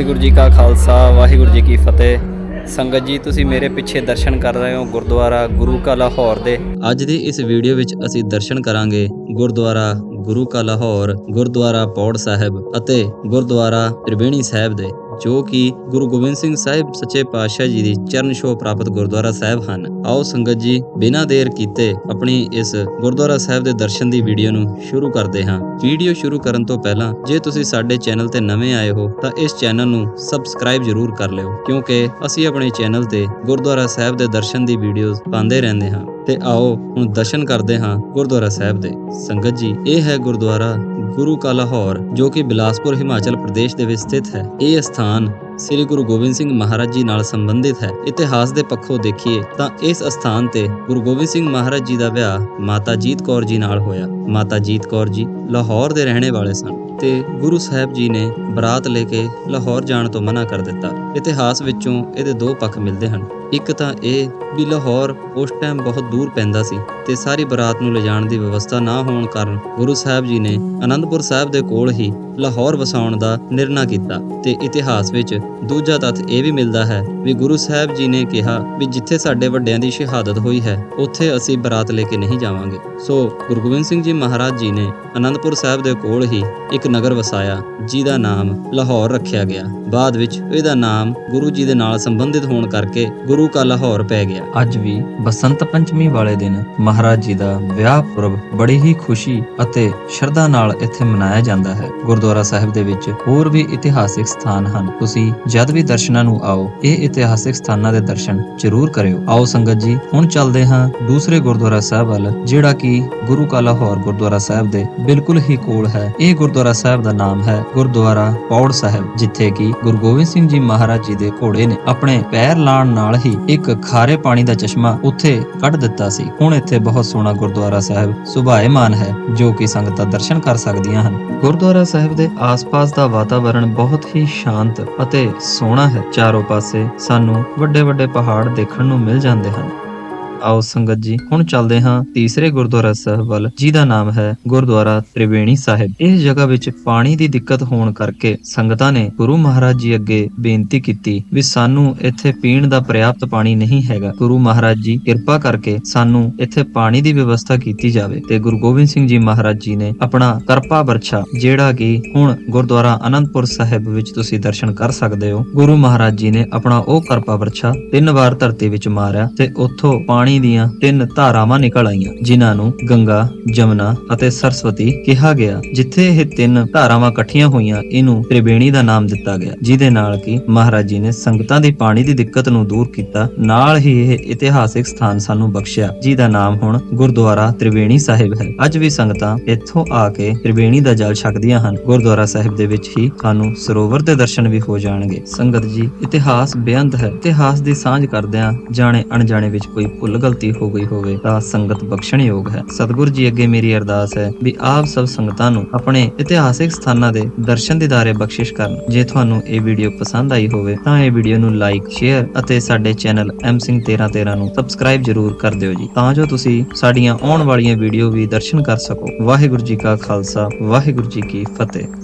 ਵਾਹਿਗੁਰੂ ਜੀ ਕਾ ਖਾਲਸਾ, ਵਾਹਿਗੁਰੂ ਜੀ ਕੀ ਫਤਿਹ। ਸੰਗਤ ਜੀ, ਤੁਸੀਂ ਮੇਰੇ ਪਿੱਛੇ ਦਰਸ਼ਨ ਕਰ ਰਹੇ ਹੋ ਗੁਰਦੁਆਰਾ ਗੁਰੂ ਕਾ ਲਾਹੌਰ ਦੇ। ਅੱਜ ਦੀ ਇਸ ਵੀਡੀਓ ਵਿੱਚ ਅਸੀਂ ਦਰਸ਼ਨ ਕਰਾਂਗੇ ਗੁਰਦੁਆਰਾ ਗੁਰੂ ਕਾ ਲਾਹੌਰ, ਗੁਰਦੁਆਰਾ ਪੌੜ ਸਾਹਿਬ ਅਤੇ ਗੁਰਦੁਆਰਾ ਤ੍ਰਿਵੇਣੀ ਸਾਹਿਬ ਦੇ। ਜੋ ਕਿ ਗੁਰੂ ਗੋਬਿੰਦ ਸਿੰਘ ਸਾਹਿਬ ਸੱਚੇ ਪਾਤਸ਼ਾਹ ਜੀ ਦੀ ਚਰਨ ਛੋਹ ਪ੍ਰਾਪਤ ਗੁਰਦੁਆਰਾ ਸਾਹਿਬ ਹਨ। ਆਓ ਸੰਗਤ ਜੀ, ਬਿਨਾਂ ਦੇਰ ਕੀਤੇ ਆਪਣੀ ਇਸ ਗੁਰਦੁਆਰਾ ਸਾਹਿਬ ਦੇ ਦਰਸ਼ਨ ਦੀ ਵੀਡੀਓ ਨੂੰ ਸ਼ੁਰੂ ਕਰਦੇ ਹਾਂ। ਵੀਡੀਓ ਸ਼ੁਰੂ ਕਰਨ ਤੋਂ ਪਹਿਲਾਂ, ਜੇ ਤੁਸੀਂ ਸਾਡੇ ਚੈਨਲ ਤੇ ਨਵੇਂ ਆਏ ਹੋ, ਤਾਂ ਇਸ ਚੈਨਲ ਨੂੰ ਸਬਸਕ੍ਰਾਈਬ ਜ਼ਰੂਰ ਕਰ ਲਿਓ, ਕਿਉਂਕਿ ਅਸੀਂ ਆਪਣੇ ਚੈਨਲ ਤੇ ਗੁਰਦੁਆਰਾ ਸਾਹਿਬ ਦੇ ਦਰਸ਼ਨ ਦੀ ਵੀਡੀਓਜ਼ ਪਾਉਂਦੇ ਰਹਿੰਦੇ ਹਾਂ। ਤੇ ਆਓ ਹੁਣ ਦਰਸ਼ਨ ਕਰਦੇ ਹਾਂ ਗੁਰਦੁਆਰਾ ਸਾਹਿਬ ਦੇ। ਸੰਗਤ ਜੀ, ਇਹ ਹੈ ਗੁਰਦੁਆਰਾ ਗੁਰੂ ਕਾ ਲਾਹੌਰ, ਜੋ ਕਿ ਬਿਲਾਸਪੁਰ ਹਿਮਾਚਲ ਪ੍ਰਦੇਸ਼ ਦੇ ਵਿੱਚ ਸਥਿਤ ਹੈ। ਇਹ ਸਥਾਨ ਸ੍ਰੀ ਗੁਰੂ ਗੋਬਿੰਦ ਸਿੰਘ ਮਹਾਰਾਜ ਜੀ ਨਾਲ ਸੰਬੰਧਿਤ ਹੈ। ਇਤਿਹਾਸ ਦੇ ਪੱਖੋਂ ਦੇਖੀਏ ਤਾਂ ਇਸ ਅਸਥਾਨ ਤੇ ਗੁਰੂ ਗੋਬਿੰਦ ਸਿੰਘ ਮਹਾਰਾਜ ਜੀ ਦਾ ਵਿਆਹ ਮਾਤਾ ਜੀਤ ਕੌਰ ਜੀ ਨਾਲ ਹੋਇਆ। ਮਾਤਾ ਜੀਤ ਕੌਰ ਜੀ ਲਾਹੌਰ ਦੇ ਰਹਿਣੇ ਵਾਲੇ ਸਨ ਤੇ ਗੁਰੂ ਸਾਹਿਬ ਜੀ ਨੇ ਬਰਾਤ ਲੈ ਕੇ ਲਾਹੌਰ ਜਾਣ ਤੋਂ ਮਨਾ ਕਰ ਦਿੱਤਾ। ਇਤਿਹਾਸ ਵਿੱਚੋਂ ਇਹਦੇ ਦੋ ਪੱਖ ਮਿਲਦੇ ਹਨ। ਇੱਕ ਤਾਂ ਇਹ ਵੀ ਲਾਹੌਰ ਉਸ ਟਾਈਮ ਬਹੁਤ ਦੂਰ ਪੈਂਦਾ ਸੀ ਤੇ ਸਾਰੀ ਬਰਾਤ ਨੂੰ ਲਿਜਾਣ ਦੀ ਵਿਵਸਥਾ ਨਾ ਹੋਣ ਕਾਰਨ ਗੁਰੂ ਸਾਹਿਬ ਜੀ ਨੇ ਅਨੰਦਪੁਰ ਸਾਹਿਬ ਦੇ ਕੋਲ ਹੀ ਲਾਹੌਰ ਵਸਾਉਣ ਦਾ ਨਿਰਣਾ ਕੀਤਾ ਤੇ ਇਤਿਹਾਸ ਵਿੱਚ ਦੂਜਾ ਤੱਥ ਇਹ ਵੀ ਮਿਲਦਾ ਹੈ ਵੀ ਗੁਰੂ ਸਾਹਿਬ ਜੀ ਨੇ ਕਿਹਾ ਵੀ ਜਿੱਥੇ ਸਾਡੇ ਵੱਡਿਆਂ ਦੀ ਸ਼ਹਾਦਤ ਹੋਈ ਹੈ, ਉੱਥੇ ਅਸੀਂ ਬਰਾਤ ਲੈ ਕੇ ਨਹੀਂ ਜਾਵਾਂਗੇ। ਸੋ ਗੁਰੂ ਗੋਬਿੰਦ ਸਿੰਘ ਜੀ ਮਹਾਰਾਜ ਜੀ ਨੇ ਅਨੰਦਪੁਰ ਸਾਹਿਬ ਦੇ ਕੋਲ ਹੀ ਇੱਕ ਨਗਰ ਵਸਾਇਆ, ਜਿਹਦਾ ਨਾਮ ਲਾਹੌਰ ਰੱਖਿਆ ਗਿਆ। ਬਾਅਦ ਵਿੱਚ ਇਹਦਾ ਨਾਮ ਗੁਰੂ ਜੀ ਦੇ ਨਾਲ ਸੰਬੰਧਿਤ ਹੋਣ ਕਰਕੇ ਗੁਰੂ ਕਾ ਲਾਹੌਰ ਪੈ ਗਿਆ। ਅੱਜ ਵੀ ਬਸੰਤ ਪੰਚਮੀ ਵਾਲੇ ਦਿਨ ਮਹਾਰਾਜ ਜੀ ਦਾ ਵਿਆਹ ਪੁਰਬ ਬੜੀ ਹੀ ਖੁਸ਼ੀ ਅਤੇ ਸ਼ਰਧਾ ਨਾਲ ਇੱਥੇ ਮਨਾਇਆ ਜਾਂਦਾ ਹੈ। ਗੁਰਦੁਆਰਾ ਸਾਹਿਬ ਦੇ ਵਿੱਚ ਹੋਰ ਵੀ ਇਤਿਹਾਸਿਕ ਸਥਾਨ ਹਨ। ਤੁਸੀਂ ਜਦ ਵੀ ਦਰਸ਼ਨਾਂ ਨੂੰ ਆਓ, ਇਹ ਇਤਿਹਾਸਿਕ ਸਥਾਨਾਂ ਦੇ ਦਰਸ਼ਨ ਜ਼ਰੂਰ ਕਰਿਓ। ਆਓ ਸੰਗਤ ਜੀ, ਹੁਣ ਚੱਲਦੇ ਹਾਂ ਦੂਸਰੇ ਗੁਰਦੁਆਰਾ ਸਾਹਿਬ ਵੱਲ, ਜਿਹੜਾ ਕਿ ਗੁਰੂ ਕਾ ਲਾਹੌਰ ਗੁਰਦੁਆਰਾ ਸਾਹਿਬ ਦੇ ਬਿਲਕੁਲ ਹੀ ਕੋਲ ਹੈ। ਇਹ ਗੁਰਦੁਆਰਾ ਸਾਹਿਬ ਦਾ ਨਾਮ ਹੈ ਗੁਰਦੁਆਰਾ ਪੌੜ ਸਾਹਿਬ, ਜਿੱਥੇ ਕਿ ਗੁਰੂ ਗੋਬਿੰਦ ਸਿੰਘ ਜੀ ਮਹਾਰਾਜ ਜੀ ਦੇ ਘੋੜੇ ਨੇ ਆਪਣੇ ਪੈਰ ਲਾਣ ਨਾਲ ਹੀ ਇੱਕ ਖਾਰੇ ਪਾਣੀ ਦਾ ਚਸ਼ਮਾ ਉੱਥੇ ਕੱਢ ਦਿੱਤਾ ਸੀ। ਹੁਣ ਇੱਥੇ ਬਹੁਤ ਸੋਹਣਾ ਗੁਰਦੁਆਰਾ ਸਾਹਿਬ ਸੁਭਾਏਮਾਨ ਹੈ, ਜੋ ਕਿ ਸੰਗਤਾਂ ਦਰਸ਼ਨ ਕਰ ਸਕਦੀਆਂ ਹਨ। ਗੁਰਦੁਆਰਾ ਸਾਹਿਬ ਦੇ ਆਸ-ਪਾਸ ਦਾ ਵਾਤਾਵਰਣ ਬਹੁਤ ਹੀ ਸ਼ਾਂਤ ਅਤੇ ਸੋਹਣਾ ਹੈ ਚਾਰੋਂ ਪਾਸੇ ਸਾਨੂੰ ਵੱਡੇ-ਵੱਡੇ ਪਹਾੜ ਦੇਖਣ ਨੂੰ ਮਿਲ ਜਾਂਦੇ ਹਨ। ਆਓ ਸੰਗਤ ਜੀ, ਹੁਣ ਚੱਲਦੇ ਹਾਂ ਤੀਸਰੇ ਗੁਰਦੁਆਰਾ ਸਾਹਿਬ ਵੱਲ, ਜਿਹਦਾ ਨਾਮ ਹੈ ਗੁਰਦੁਆਰਾ ਤ੍ਰਿਵੇਣੀ ਸਾਹਿਬ। ਇਸ ਜਗ੍ਹਾ ਵਿੱਚ ਪਾਣੀ ਦੀ ਦਿੱਕਤ ਹੋਣ ਕਰਕੇ ਸੰਗਤਾਂ ਨੇ ਗੁਰੂ ਮਹਾਰਾਜ ਜੀ ਅੱਗੇ ਬੇਨਤੀ ਕੀਤੀ ਵੀ ਸਾਨੂੰ ਇੱਥੇ ਪੀਣ ਦਾ ਪ੍ਰਿਆਪਤ ਪਾਣੀ ਨਹੀਂ ਹੈਗਾ। ਗੁਰੂ ਮਹਾਰਾਜ ਜੀ ਕਿਰਪਾ ਕਰਕੇ ਸਾਨੂੰ ਇੱਥੇ ਪਾਣੀ ਦੀ ਵਿਵਸਥਾ ਕੀਤੀ ਜਾਵੇ ਤੇ ਗੁਰੂ ਗੋਬਿੰਦ ਸਿੰਘ ਜੀ ਮਹਾਰਾਜ ਜੀ ਨੇ ਆਪਣਾ ਕਰਪਾ ਵਰਛਾ, ਜਿਹੜਾ ਕਿ ਹੁਣ ਗੁਰਦੁਆਰਾ ਅਨੰਦਪੁਰ ਸਾਹਿਬ ਵਿੱਚ ਤੁਸੀਂ ਦਰਸ਼ਨ ਕਰ ਸਕਦੇ ਹੋ। ਗੁਰੂ ਮਹਾਰਾਜ ਜੀ ਨੇ ਆਪਣਾ ਉਹ ਕਰਪਾ ਵਰਛਾ ਤਿੰਨ ਵਾਰ ਧਰਤੀ ਵਿੱਚ ਮਾਰਿਆ ਤੇ ਉੱਥੋਂ ਪਾਣੀ ਪਾਣੀ ਦੀਆਂ ਤਿੰਨ ਧਾਰਾਵਾਂ ਨਿਕਲ ਆਈਆਂ, ਜਿਨ੍ਹਾਂ ਨੂੰ ਗੰਗਾ, ਜਮਨਾ ਅਤੇ ਸਰਸਵਤੀ ਕਿਹਾ ਗਿਆ, ਜਿੱਥੇ ਇਹ ਤਿੰਨ ਧਾਰਾਵਾਂ ਇਕੱਠੀਆਂ ਹੋਈਆਂ, ਇਹਨੂੰ ਤ੍ਰਿਵੇਣੀ ਦਾ ਨਾਮ ਦਿੱਤਾ ਗਿਆ, ਜਿਹਦੇ ਨਾਲ ਕਿ ਮਹਾਰਾਜ ਜੀ ਨੇ ਸੰਗਤਾਂ ਦੀ ਪਾਣੀ ਦੀ ਦਿੱਕਤ ਨੂੰ ਦੂਰ ਕੀਤਾ, ਨਾਲ ਹੀ ਇਹ ਇਤਿਹਾਸਿਕ ਸਥਾਨ ਸਾਨੂੰ ਬਖਸ਼ਿਆ, ਜਿਹਦਾ ਨਾਮ ਹੁਣ ਗੁਰਦੁਆਰਾ ਤ੍ਰਿਵੇਣੀ ਸਾਹਿਬ ਹੈ। ਅੱਜ ਵੀ ਸੰਗਤਾਂ ਇੱਥੋਂ ਆ ਕੇ ਤ੍ਰਿਵੇਣੀ ਦਾ ਜਲ ਛਕਦੀਆਂ ਹਨ। ਗੁਰਦੁਆਰਾ ਸਾਹਿਬ ਦੇ ਵਿੱਚ ਹੀ ਸਾਨੂੰ ਸਰੋਵਰ ਦੇ ਦਰਸ਼ਨ ਵੀ ਹੋ ਜਾਣਗੇ। ਸੰਗਤ ਜੀ, ਇਤਿਹਾਸ ਬੇਅੰਤ ਹੈ। ਇਤਿਹਾਸ ਦੀ ਸਾਂਝ ਕਰਦਿਆਂ ਜਾਣੇ ਅਣਜਾਣੇ ਵਿੱਚ ਕੋਈ ਭੁੱਲ ਗਲਤੀ ਹੋ ਗਈ ਹੋਵੇ ਤਾਂ ਸੰਗਤ ਬਖਸ਼ਣਯੋਗ ਹੈ। ਸਤਿਗੁਰੂ ਜੀ ਅੱਗੇ ਮੇਰੀ ਅਰਦਾਸ ਹੈ ਵੀ ਆਪ ਸਭ ਸੰਗਤਾਂ ਨੂੰ ਆਪਣੇ ਇਤਿਹਾਸਿਕ ਸਥਾਨਾਂ ਦੇ ਦਰਸ਼ਨ ਦਿਦਾਰੇ ਬਖਸ਼ਿਸ਼ ਕਰਨ। ਜੇ ਤੁਹਾਨੂੰ ਇਹ ਵੀਡੀਓ ਪਸੰਦ ਆਈ ਹੋਵੇ ਤਾਂ ਇਹ ਵੀਡੀਓ ਨੂੰ ਲਾਈਕ, ਸ਼ੇਅਰ ਅਤੇ ਸਾਡੇ ਚੈਨਲ ਐਮ ਸਿੰਘ 1313 ਨੂੰ ਸਬਸਕ੍ਰਾਈਬ ਜਰੂਰ ਕਰ ਦਿਓ ਜੀ। ਤਾਂ ਜੋ ਤੁਸੀਂ ਸਾਡੀਆਂ ਆਉਣ ਵਾਲੀਆਂ ਵੀਡੀਓ ਵੀ ਦਰਸ਼ਨ ਕਰ ਸਕੋ। ਵਾਹਿਗੁਰੂ ਜੀ ਕਾ ਖਾਲਸਾ, ਵਾਹਿਗੁਰੂ ਜੀ ਕੀ ਫਤਿਹ।